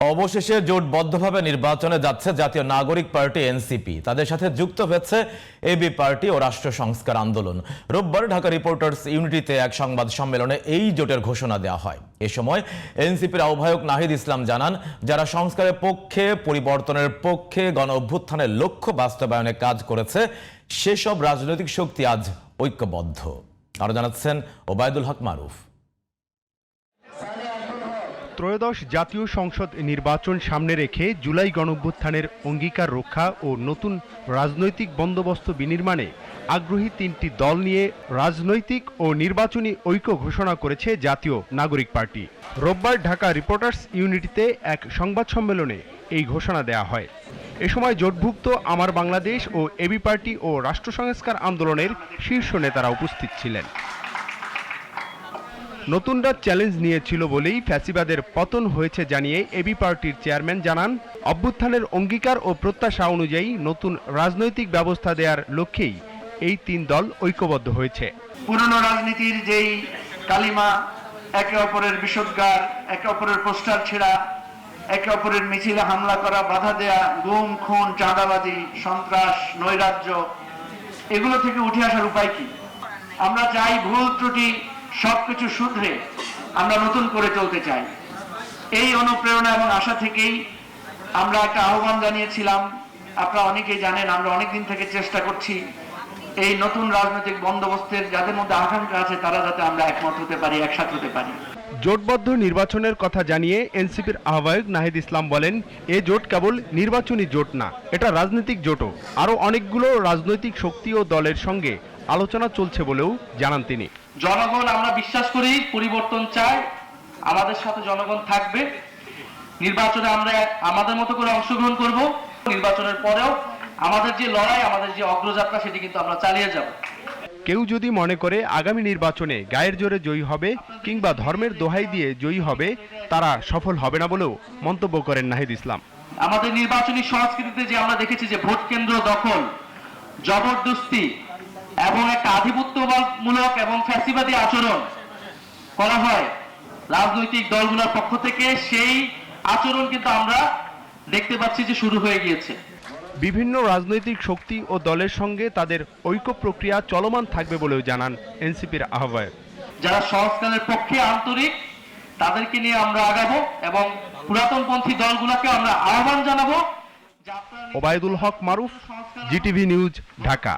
অবশেষে জোটবদ্ধভাবে নির্বাচনে যাচ্ছে জাতীয় নাগরিক পার্টি এনসিপি। তাদের সাথে যুক্ত হয়েছে এবি পার্টি ও রাষ্ট্র সংস্কার আন্দোলন। রোববার ঢাকা রিপোর্টার্স ইউনিটিতে এক সংবাদ সম্মেলনে এই জোটের ঘোষণা দেওয়া হয়। এ সময় এনসিপির আহ্বায়ক নাহিদ ইসলাম জানান, যারা সংস্কারের পক্ষে, পরিবর্তনের পক্ষে গণ অভ্যুত্থানের লক্ষ্য বাস্তবায়নে কাজ করেছে, সেসব রাজনৈতিক শক্তি আজ ঐক্যবদ্ধ। আরও জানাচ্ছেন ওবায়দুল হক মারুফ। ত্রয়োদশ জাতীয় সংসদ নির্বাচন সামনে রেখে জুলাই গণঅভ্যুত্থানের অঙ্গীকার রক্ষা ও নতুন রাজনৈতিক বন্দোবস্ত বিনির্মাণে আগ্রহী তিনটি দল নিয়ে রাজনৈতিক ও নির্বাচনী ঐক্য ঘোষণা করেছে জাতীয় নাগরিক পার্টি। রোববার ঢাকা রিপোর্টার্স ইউনিটিতে এক সংবাদ সম্মেলনে এই ঘোষণা দেয়া হয়। এ সময় জোটভুক্ত আমার বাংলাদেশ ও এবি পার্টি ও রাষ্ট্র সংস্কার আন্দোলনের শীর্ষ নেতারা উপস্থিত ছিলেন। নতুনরা চ্যালেঞ্জ নিয়েছিল বলেই ফ্যাসিবাদের পতন হয়েছে জানিয়ে এবি পার্টির চেয়ারম্যান জানান, অভ্যুত্থানের অঙ্গীকার ও প্রত্যাশা অনুযায়ী নতুন রাজনৈতিক ব্যবস্থা দেওয়ার লক্ষ্যেই এই তিন দল ঐক্যবদ্ধ হয়েছে। পুরনো রাজনীতির যেই কালিমা, একে অপরের বিষোদ্গার একে অপরের পোস্টার ছেঁড়া, একে অপরের মিছিলে হামলা করা, বাধা দেয়া, গুম, খুন, চাঁদাবাজি, সন্ত্রাস, নৈরাজ্য, এগুলো থেকে উঠে আসার উপায় কি? আমরা চাই ভুল ত্রুটি সবকিছু শুধরে আমরা নতুন করে চলতে চাই। এই অনুপ্রেরণা এবং আশা থেকেই আমরা একটা আহ্বান জানিয়েছিলাম। আপনারা অনেকেই জানেন, আমরা অনেকদিন থেকে চেষ্টা করছি এই নতুন রাজনৈতিক বন্দোবস্তের, যাদের মধ্যে আকাঙ্ক্ষা আছে, তারা যাতে আমরা একমত হতে পারি, একসাথে হতে পারি। জোটবদ্ধ নির্বাচনের কথা জানিয়ে এনসিপির আহ্বায়ক নাহিদ ইসলাম বলেন, এ জোট কেবল নির্বাচনী জোট না, এটা রাজনৈতিক জোটও। আরও অনেকগুলো রাজনৈতিক শক্তি ও দলের সঙ্গে আলোচনা চলছে বলেও জানান তিনি। জনগণ আমরা বিশ্বাস করি পরিবর্তন চাই আমাদের সাথে জনগণ থাকবে। নির্বাচনে আমরা আমাদের মতো করে অংশগ্রহণ করব। নির্বাচনের পরেও আমাদের যে লড়াই আমাদের যে অগ্রযাত্রা সেটি কিন্তু আমরা চালিয়ে যাব। কেউ যদি মনে করে আগামী নির্বাচনে গায়ের জোরে জয়ী হবে কিংবা ধর্মের দোহাই দিয়ে জয়ী হবে তারা সফল হবে না বলেও মন্তব্য করেন নাহিদ ইসলাম। আমাদের নির্বাচনী সংস্কৃতিতে যে আমরা দেখেছি যে ভোট কেন্দ্র দখল জবরদস্তি এবং একটা আধিপত্যমূলক এবং ফ্যাসিবাদী আচরণ করা হয়। রাজনৈতিক দলগুলোর পক্ষ থেকে সেই আচরণ কিন্তু আমরা দেখতে পাচ্ছি যে শুরু হয়ে গিয়েছে। বিভিন্ন রাজনৈতিক শক্তি ও দলের সঙ্গে তাদের ঐক্য প্রক্রিয়া চলমান থাকবে বলেও জানান এনসিপির আহ্বায়ক। যারা সংস্কারের পক্ষে আন্তরিক তাদেরকে নিয়ে আমরা আগাবো এবং পুরাতনপন্থী দলগুলোকে আমরা আহ্বান জানাব। Obaidul Haque Maruf GTV news Dhaka.